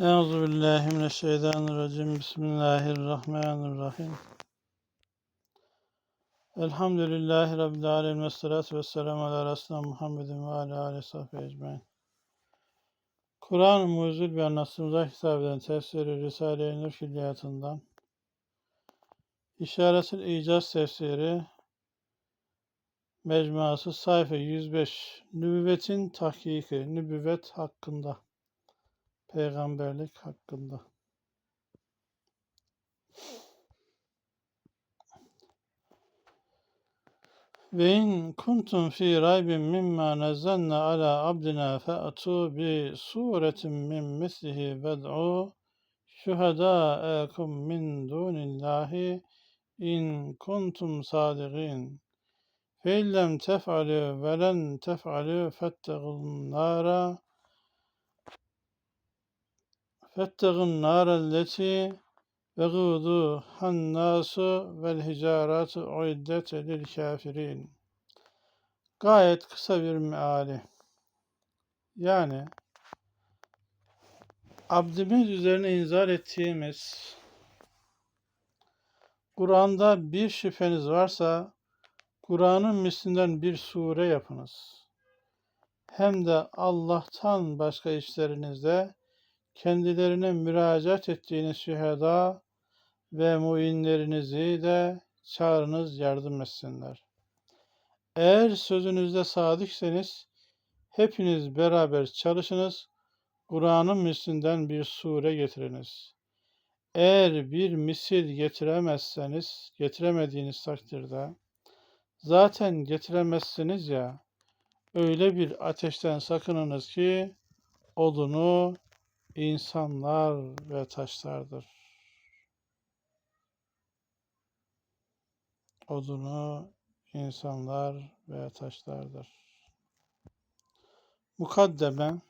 Euzu billahi mineşşeytanirracim. Bismillahirrahmanirrahim. Elhamdülillahi Rabbil alemin. Ve salatu ve selamu ala Resulina Muhammedin ve ala aleyhi sahbihi ecmain. Kur'an-ı Mucizül bir anlatımıza hitap eden tefsiri Risale-i Nur Külliyatından İşaretin İcaz tefsiri mecmuası sayfa 105 Nübüvvetin tahkiki, nübüvvet hakkında peygamberlik hakkında. Ve in kuntum fi raybin mimma nazzalna ala abdina fa'tu bi suretin min mislihi ved'u şuhadâekum min dunillahi in kuntum sadiqin. Fe illem tef'alü ve len tef'alü fettegun Fettegın nârelleti ve gûdû hannâsu vel hicârâtu uiddete lil kafirin. Gayet kısa bir meali. Yani abdimiz üzerine inzar ettiğimiz Kur'an'da bir şüpheniz varsa Kur'an'ın mislinden bir sure yapınız. Hem de Allah'tan başka işlerinizde kendilerine müracaat ettiğiniz şüheda ve muinlerinizi de çağırınız yardım etsinler. Eğer sözünüzde sadıkseniz hepiniz beraber çalışınız, Kur'an'ın mislinden bir sure getiriniz. Eğer bir misil getiremezseniz, getiremediğiniz takdirde, zaten getiremezsiniz ya, öyle bir ateşten sakınınız ki odunu insanlar ve taşlardır. Odunu insanlar ve taşlardır. Mukaddeme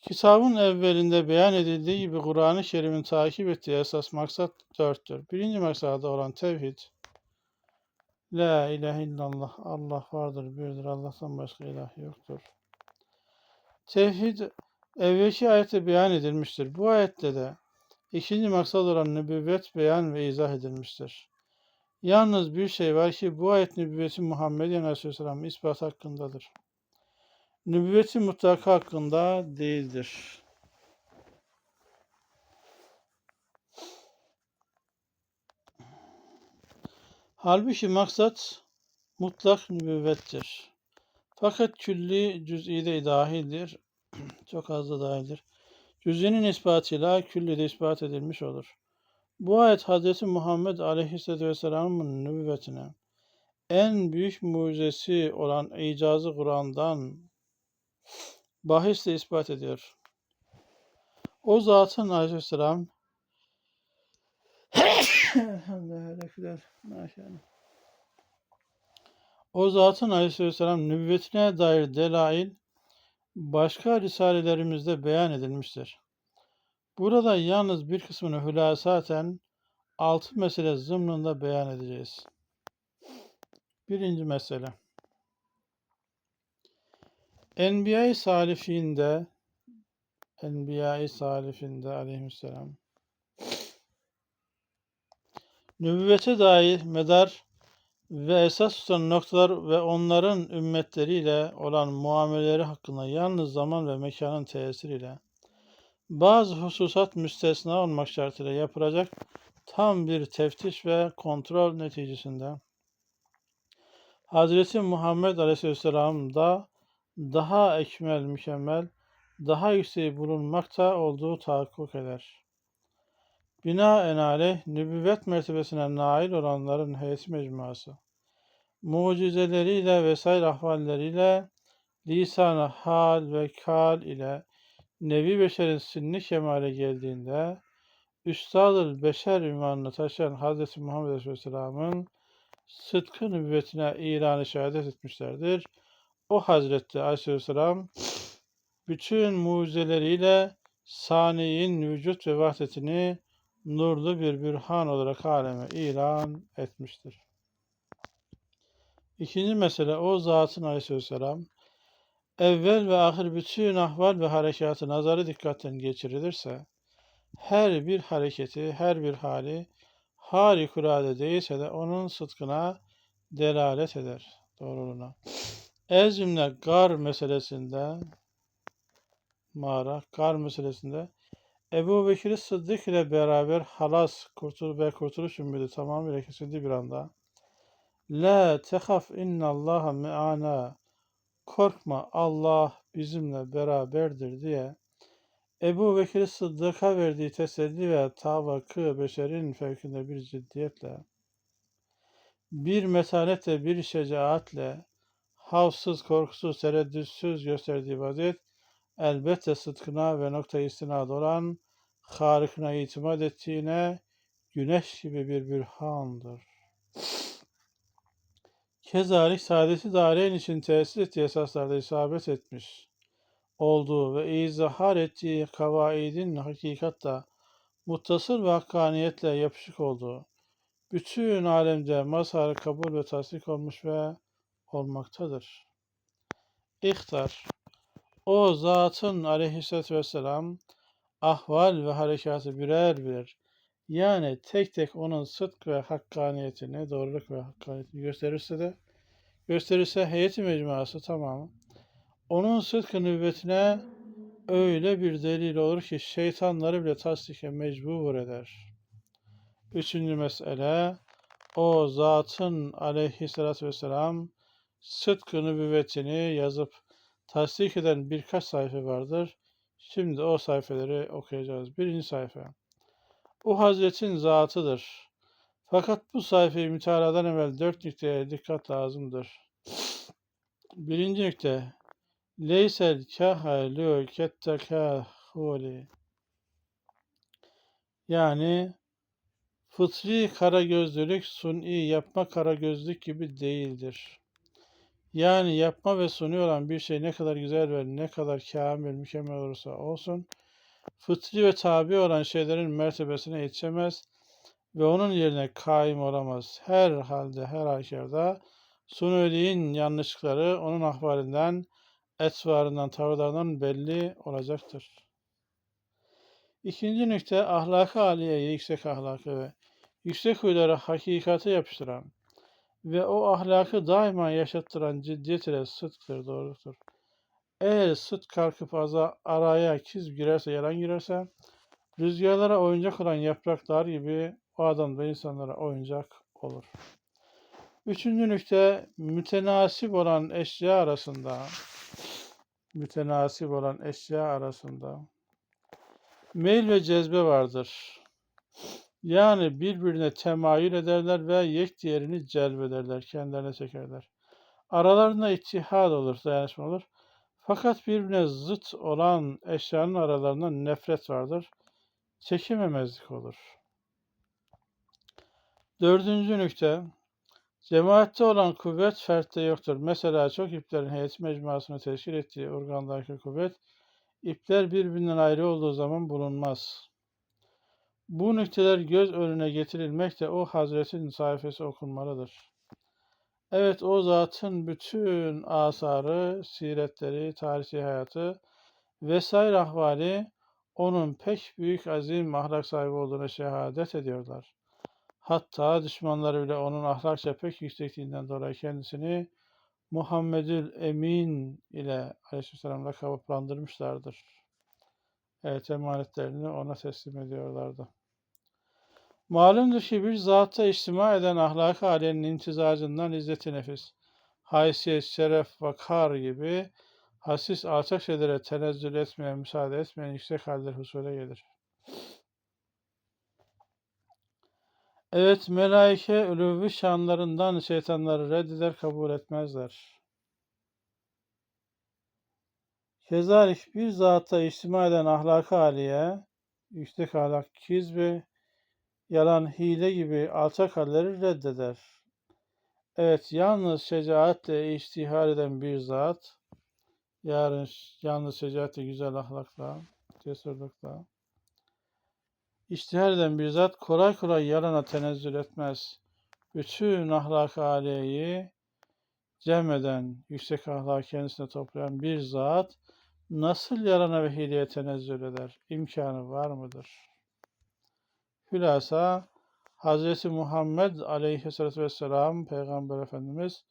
Kitabın evvelinde beyan edildiği gibi Kur'an-ı Kerim'in takip ettiği esas maksat dörttür. Birinci maksadı olan tevhid. La ilahe illallah. Allah vardır, birdir. Allah'tan başka ilah yoktur. Tevhid evvelki ayette beyan edilmiştir. Bu ayette de ikinci maksat olan nübüvvet beyan ve izah edilmiştir. Yalnız bir şey var ki bu ayet nübüvveti Muhammed'in Aleyhisselam ispat hakkındadır. Nübüvveti mutlaka hakkında değildir. Halbuki maksat mutlak nübüvvettir. Fakat külli cüz'i de dahildir. Çok az da dahildir. Cüz'inin ispatıyla külli de ispat edilmiş olur. Bu ayet Hz. Muhammed Aleyhisselatü Vesselam'ın nübüvvetine en büyük mucizesi olan icazı Kur'an'dan bahisle ispat ediyor. O zatın Aleyhisselam. O zatın Aleyhisselam nübüvvetine dair delail başka risalelerimizde beyan edilmiştir. Burada yalnız bir kısmını hülasaten altı mesele zımnında beyan edeceğiz. Birinci mesele. Enbiya-i Salifinde Enbiya-i Salifinde aleyhisselam nübüvvete dair medar ve esas tutan noktalar ve onların ümmetleriyle olan muameleleri hakkında yalnız zaman ve mekanın tesiriyle bazı hususat müstesna olmak şartıyla yapılacak tam bir teftiş ve kontrol neticesinde Hazreti Muhammed Aleyhisselam'da daha ekmel, mükemmel, daha yükseği bulunmakta olduğu tahakkuk eder. Binaenaleyh nübüvvet mertebesine nail olanların heyeti mecmuası, mucizeleriyle vesaire ahvalleriyle, lisan hal ve kal ile Nevi Beşer'in sinni kemale geldiğinde, Üstad-ı Beşer ünvanını taşıyan Hz. Muhammed Aleyhisselam'ın sıdkı nübüvvetine ilanı şehadet etmişlerdir. O Hazreti Aleyhisselam bütün mucizeleriyle saniyin vücut ve vahdetini nurlu bir bürhan olarak aleme ilan etmiştir. İkinci mesele o zatın aleyhisselam evvel ve ahir bütün ahval ve harekatı nazarı dikkatten geçirilirse, her bir hareketi, her bir hali harikulade değilse de onun sıdkına delalet eder, doğruluğuna. Ez cümle gar meselesinde, mağara, gar meselesinde Ebu Bekir Sıddık ile beraber halas kurtul ve kurtuluş ümidi tamamıyla kesildiği bir anda La tehaf innallaha me'ana Korkma Allah bizimle beraberdir diye Ebu Bekir Sıddık'a verdiği teselli ve tavakı beşerin fevkinde bir ciddiyetle bir metanetle bir şecaatle havsız, korkusuz, tereddütsüz gösterdiği vaziyet elbette sıdkına ve nokta istinad olan Halik'ine itimat ettiğine güneş gibi bir bürhandır. Kezalik saadeti dareyn için tesis ettiği esaslarda isabet etmiş olduğu ve izahar ettiği kavaidin hakikatta muttasıl ve hakkaniyetle yapışık olduğu, bütün alemde mazhar kabul ve tasdik olmuş ve olmaktadır. İhtar O zatın aleyhisselatü vesselam ahval ve harekatı birer birer yani tek tek onun sıdk ve hakkaniyetini, doğruluk ve hakkaniyetini gösterirse de gösterirse heyeti mecmuası tamamı onun sıdkı nübüvvetine öyle bir delil olur ki şeytanları bile tasdike mecbur eder. Üçüncü mesele o zatın aleyhissalatü vesselam sıdkı nübüvvetini yazıp tasdik eden birkaç sayfa vardır. Şimdi o sayfaları okuyacağız. Birinci sayfa. O Hazretin zatıdır. Fakat bu sayfayı mütaladan evvel dört nükteye dikkat lazımdır. Birinci nükte. Leysel kahalu kettekahuli. Yani fıtri kara gözlülük suni yapma kara gözlük gibi değildir. Yani yapma ve suni olan bir şey ne kadar güzel ve ne kadar kamil, mükemmel olursa olsun, fıtri ve tabi olan şeylerin mertebesine yetişemez ve onun yerine kaim olamaz. Her halde, her halükarda suniliğin yanlışlıkları onun ahvalinden, etvarından, tavırlarından belli olacaktır. İkinci nükte ahlakı aliyeye yüksek ahlakı ve yüksek huyları hakikate yapıştıran ve o ahlakı daima yaşattıran ciddiyet ile sıdktır, doğrudur. Eğer sıt kalkıp aza, araya kiz girerse, yalan girerse, rüzgarlara oyuncak olan yapraklar gibi o adam da insanlara oyuncak olur. Üçüncü nükte mütenasip olan eşya arasında mütenasip olan eşya arasında meyil ve cezbe vardır. Yani birbirine temayül ederler ve yek diğerini celbederler, kendilerine çekerler. Aralarında ittihad olur, dayanışma olur. Fakat birbirine zıt olan eşyanın aralarında nefret vardır. Çekememezlik olur. Dördüncü nükte, cemaatte olan kuvvet fertte yoktur. Mesela çok iplerin heyet mecmuasını teşkil ettiği organdaki kuvvet, ipler birbirinden ayrı olduğu zaman bulunmaz. Bu nükteler göz önüne getirilmek de o Hazretin sayfası okunmalıdır. Evet o zatın bütün asarı, siretleri, tarihi hayatı vesaire ahvali onun pek büyük azim ahlak sahibi olduğuna şehadet ediyorlar. Hatta düşmanları bile onun ahlakça pek yüksekliğinden dolayı kendisini Muhammedül Emin ile aleyhisselam lakabılandırmışlardır. Evet emanetlerini ona teslim ediyorlardı. Malumdur ki bir zatta içtima eden ahlak-ı aliyenin imtizacından izzet-i nefis, haysiyet, şeref, vakar gibi hasis alçak şeylere tenezzül etmeyen, müsaade etmeyen yüksek haller husule gelir. Evet, melaike ülüvü şanlarından şeytanları reddeder, kabul etmezler. Kezalik bir zatta içtima eden ahlak-ı aliye, yüksek ahlak, kizbi, yalan, hile gibi alçak halleri reddeder. Evet, yalnız şecaatle iştihar eden bir zat, yarın yalnız şecaatle, güzel ahlakla, cesurlukla, iştihar eden bir zat kolay kolay yalana tenezzül etmez. Bütün ahlak-ı aliyeyi cem eden, yüksek ahlak kendisine toplayan bir zat nasıl yalana ve hileye tenezzül eder? İmkanı var mıdır? Hülasa Hz. Muhammed aleyhissalatü vesselam Peygamber Efendimiz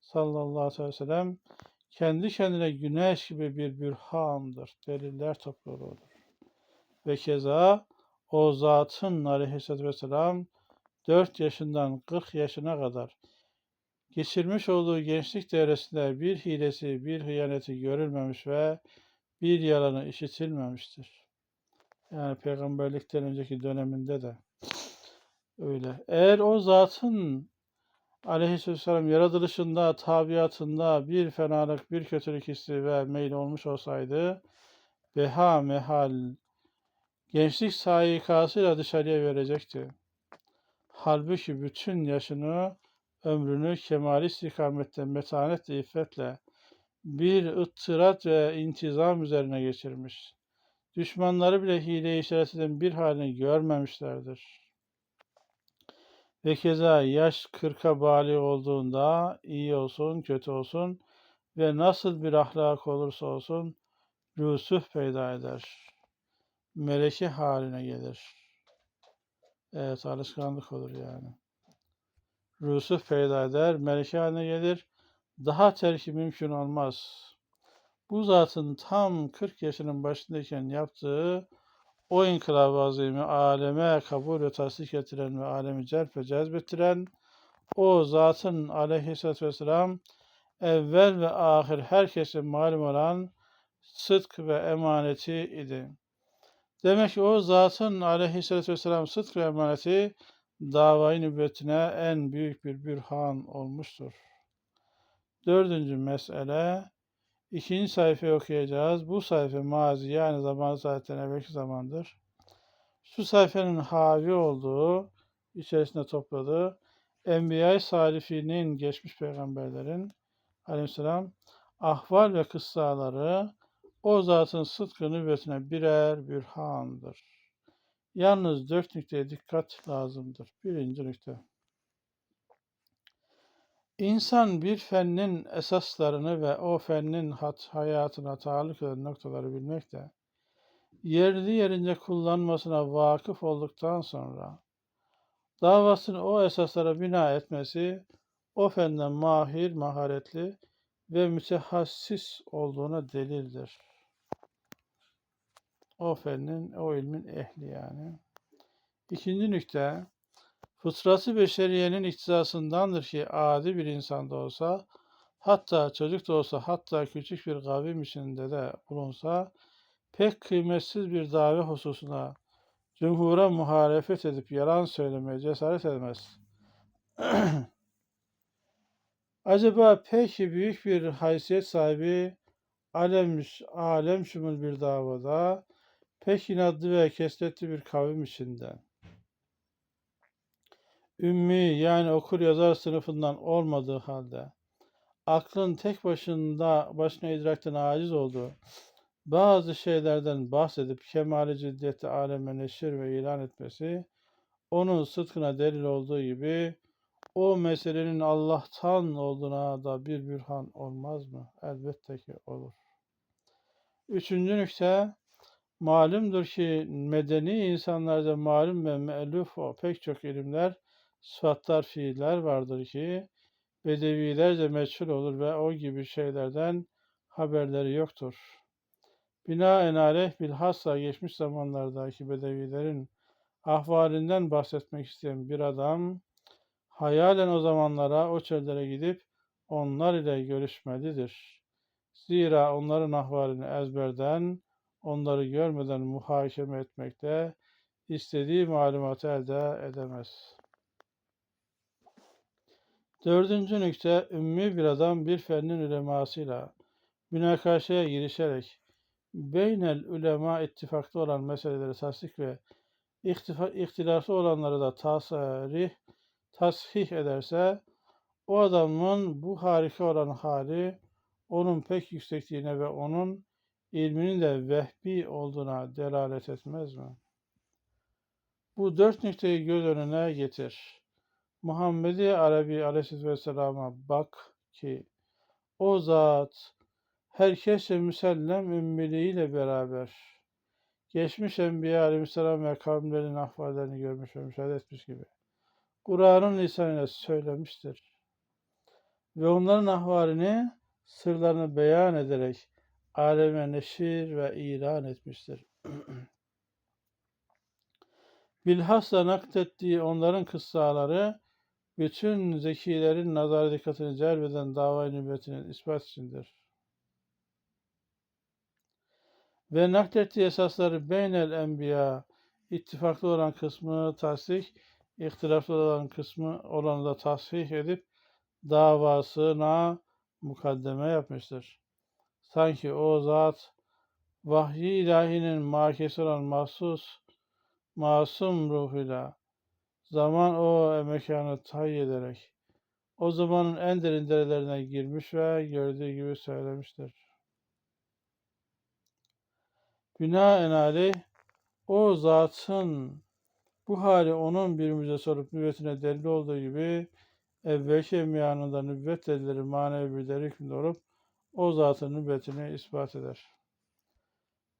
sallallahu aleyhi ve sellem kendi kendine güneş gibi bir bürhandır. Deliller topluluğudur. Ve keza o zatın aleyhissalatü vesselam 4 yaşından 40 yaşına kadar geçirmiş olduğu gençlik devresinde bir hilesi, bir hıyaneti görülmemiş ve bir yalanı işitilmemiştir. Yani peygamberlikten önceki döneminde de öyle. Eğer o zatın aleyhisselam yaratılışında, tabiatında bir fenalık, bir kötülük hissi ve meyil olmuş olsaydı, beha mehal, gençlik saikasıyla dışarıya verecekti. Halbuki bütün yaşını, ömrünü kemali istikamette, metanetle, iffetle, bir ıttırat ve intizam üzerine geçirmiş. Düşmanları bile hile-i şerefsizin bir halini görmemişlerdir. Ve keza yaş kırka bali olduğunda iyi olsun, kötü olsun ve nasıl bir ahlak olursa olsun Yusuf peyda eder. Meleki haline gelir. Evet alışkanlık olur yani. Yusuf peyda eder, meleki haline gelir. Daha terki mümkün olmaz. Bu zatın tam 40 yaşının başındayken yaptığı o inkılab azimi aleme kabul ve tasdik ettiren ve alemi celp ve cezbettiren o zatın aleyhisselatü vesselam evvel ve ahir herkese malum olan sıdk ve emaneti idi. Demek ki o zatın aleyhisselatü vesselam sıdk ve emaneti davayı nübüvvetine en büyük bir bürhan olmuştur. Dördüncü mesele İkinci sayfayı okuyacağız. Bu sayfa mazi yani zaman zaten evvelki zamandır. Şu sayfanın havi olduğu, içerisinde topladığı Enbiya-i Salifinin, geçmiş peygamberlerin aleyhisselam ahval ve kıssaları o zatın sıdkı nübüvvetine birer bürhandır. Yalnız dört nükteye dikkat lazımdır. Birinci nükte. İnsan bir fennin esaslarını ve o fennin hat, hayatına tahallük eden noktaları bilmekte, yerli yerince kullanmasına vakıf olduktan sonra, davasını o esaslara bina etmesi, o fenden mahir, maharetli ve mütehassis olduğuna delildir. O fennin, o ilmin ehli yani. İkinci nükte, Fıtratı beşeriyenin iktizasındandır ki adi bir insanda olsa, hatta çocuk da olsa, hatta küçük bir kavim içinde de bulunsa, pek kıymetsiz bir davet hususuna cumhura muhalefet edip yalan söylemeye cesaret edemez. Acaba peki büyük bir haysiyet sahibi alem, alem şumul bir davada pek inatlı ve kesretli bir kavim içinde ümmi yani okur yazar sınıfından olmadığı halde aklın tek başında başına idrakten aciz olduğu bazı şeylerden bahsedip kemali ciddiyeti aleme neşir ve ilan etmesi onun sıdkına delil olduğu gibi o meselenin Allah'tan olduğuna da bir bürhan olmaz mı? Elbette ki olur. Üçüncü nükte, malumdur ki medeni insanlarda malum ve me'luf o pek çok ilimler sıfatlar, fiiller vardır ki bedevilerce meçhul olur ve o gibi şeylerden haberleri yoktur. Binaenaleyh bilhassa geçmiş zamanlardaki bedevilerin ahvalinden bahsetmek isteyen bir adam hayalen o zamanlara, o çöllere gidip onlar ile görüşmelidir. Zira onların ahvalini ezberden, onları görmeden muhakeme etmekte istediği malumatı elde edemez.'' Dördüncü nükte, ümmi bir adam bir fennin ulemasıyla münakaşaya girişerek beynel ulema ittifakta olan meseleleri tasdik ve ihtilafı olanları da tasarih, tasih ederse o adamın bu harika olan hali onun pek yüksekliğine ve onun ilminin de vehbi olduğuna delalet etmez mi? Bu dört nükteyi göz önüne getir. Muhammed-i Arabi aleyhisselam'a bak ki O zat herkese müsellem ümmiliğiyle beraber geçmiş Enbiya aleyhisselam ve kavimlerinin ahvallerini görmüş ve müşahede etmiş gibi. Kur'an'ın lisanıyla söylemiştir. Ve onların ahvalini, sırlarını beyan ederek aleme neşir ve ilan etmiştir. Bilhassa naklettiği onların kıssaları bütün zekilerin nazar dikkatini celbeden dava nübüvvetinin ispat içindir. Ve naklettiği esasları beynel enbiya ittifaklı olan kısmı tasdik, ihtilaflı olan kısmı olanı da tasfih edip davasına mukaddeme yapmıştır. Sanki o zat vahyi ilahinin makesi olan mahsus, masum ruhuyla zaman o mekanı tayin ederek o zamanın en derin derelerine girmiş ve gördüğü gibi söylemiştir. Binaenaleyh o zatın bu hali onun bir müjdesi olup nübüvvetine delil olduğu gibi evvelki emyanında nübüvvet delilleri manevi delil hükmünde olup o zatın nübüvvetini ispat eder.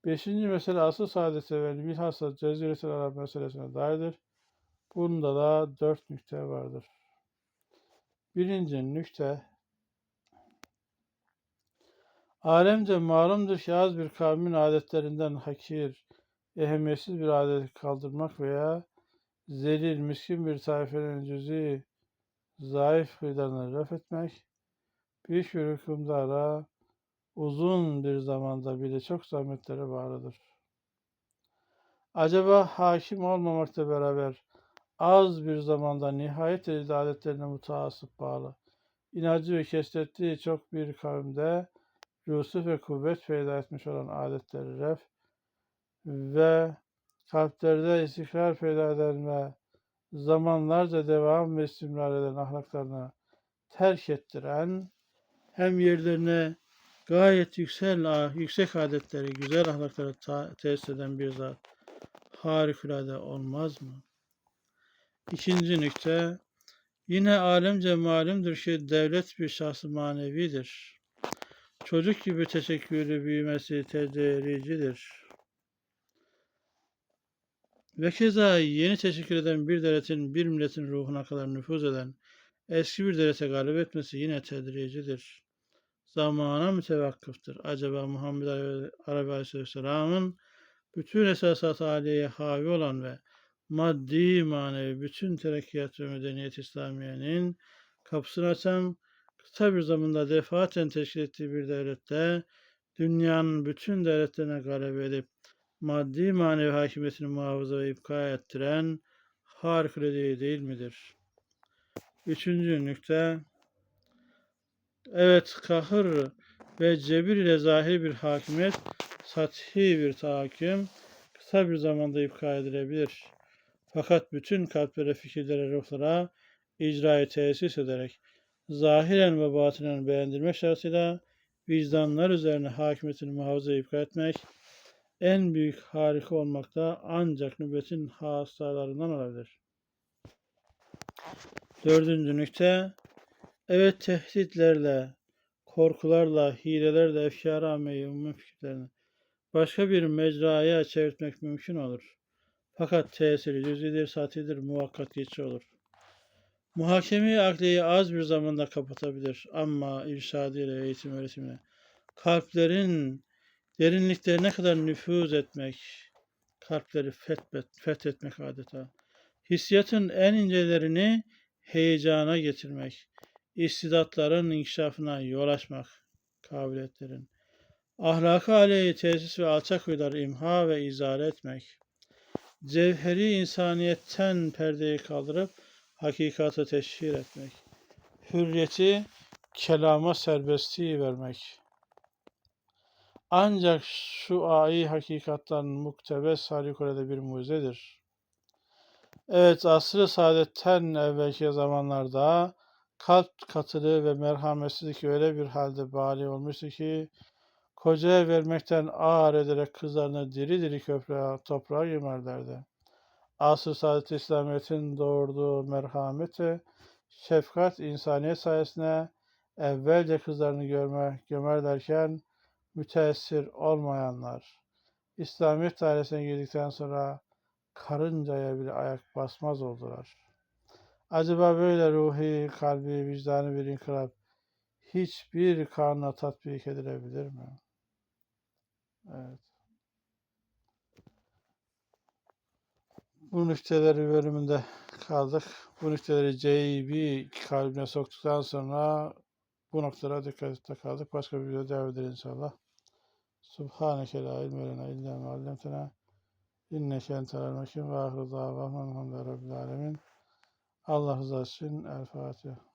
Beşinci mesele asıl saadete ve bilhassa Ceziretel Arap meselesine dairdir. Bunda da dört nükte vardır. Birinci nükte Alemce malumdur ki az bir kavmin adetlerinden hakir, ehemmiyetsiz bir adeti kaldırmak veya zelil, miskin bir taifenin cüzi, zayıf huylarını ref etmek, büyük bir hükümdara uzun bir zamanda bile çok zahmetlere bağlıdır. Acaba hakim olmamakla beraber az bir zamanda nihayet derecede adetlerine mutasip bağlı, inancı ve kesrettiği çok bir kavimde Yusuf ve kuvvet peyda etmiş olan adetleri ref ve kalplerde istikrar peyda eden ve zamanlarca devam ve istimrar eden ahlaklarını terk ettiren hem yerlerine gayet yüksel, yüksek adetleri, güzel ahlakları tesis eden bir zat harikulade olmaz mı? İkinci nükte, yine alemce malumdur ki devlet bir şahsı manevidir. Çocuk gibi teşekkürü büyümesi tedricidir. Ve keza yeni teşekkür eden bir devletin, bir milletin ruhuna kadar nüfuz eden eski bir devlete galip etmesi yine tedricidir. Zamana mütevakkıftır. Acaba Muhammed Arabi Aleyhisselam'ın bütün esasat aliyeye havi olan ve maddi manevi bütün terekkiyat ve medeniyet İslamiye'nin kapısını açan kısa bir zamanda defaten teşkil ettiği bir devlette dünyanın bütün devletlerine galebe edip maddi manevi hakimiyetini muhafaza ve ipka ettiren harikulade değil midir? Üçüncü nükte Evet kahır ve cebir ile zahir bir hakimiyet sathi bir tahakküm kısa bir zamanda ipka edilebilir. Fakat bütün kalplere, fikirlere, ruhlara icrayı tesis ederek zahiren ve batinen beğendirmek şartıyla vicdanlar üzerine hakimiyetini muhafaza ipka etmek en büyük harika olmakta ancak nübüvvetin hastalarından olabilir. Dördüncü nükte, evet tehditlerle, korkularla, hilelerle efkar ameyi umum fikirlerini başka bir mecraya çevirtmek mümkün olur. Fakat tesiri cüzidir, satidir, muvakkat geçici olur. Muhakeme akliyi az bir zamanda kapatabilir ama irşadıyla, eğitim öğretimle kalplerin derinliklerine kadar nüfuz etmek, kalpleri fethet, fethetmek adeta. Hissiyatın en incelerini heyecana getirmek, istidatların inkişafına yol açmak, kabiliyetlerin. Ahlakı aleyhi tesis ve alçak huyları imha ve izale etmek. Cevheri insaniyetten perdeyi kaldırıp hakikatı teşhir etmek. Hürriyeti kelama serbestliği vermek. Ancak şu ai hakikattan muktebes harikulade bir mucizedir. Evet, asr-ı saadetten evvelki zamanlarda kalp katılığı ve merhametsizlik öyle bir halde bali olmuştu ki, kocaya vermekten ağır ederek kızlarını diri diri köprüye, toprağa gömerlerdi. Asr-ı saadet İslamiyet'in doğurduğu merhameti, şefkat insaniyet sayesinde evvelce kızlarını görme, gömerlerken müteessir olmayanlar, İslamiyet dairesine girdikten sonra karıncaya bile ayak basmaz oldular. Acaba böyle ruhi, kalbi, vicdanı bir inkılap hiçbir kanuna tatbik edilebilir mi? Evet. Bu nükteleri bölümünde kaldık. Bu nükteleri ceybi kalbine soktuktan sonra bu noktalara dikkat etmekte kaldık. Başka bir videoda devam ederiz inşallah. Subhaneke la ilme lena illa ma allamtena inneke entel hakim ve ahiru davahum elhamdülillahi rabbil alemin. Allah rızası için El Fatiha.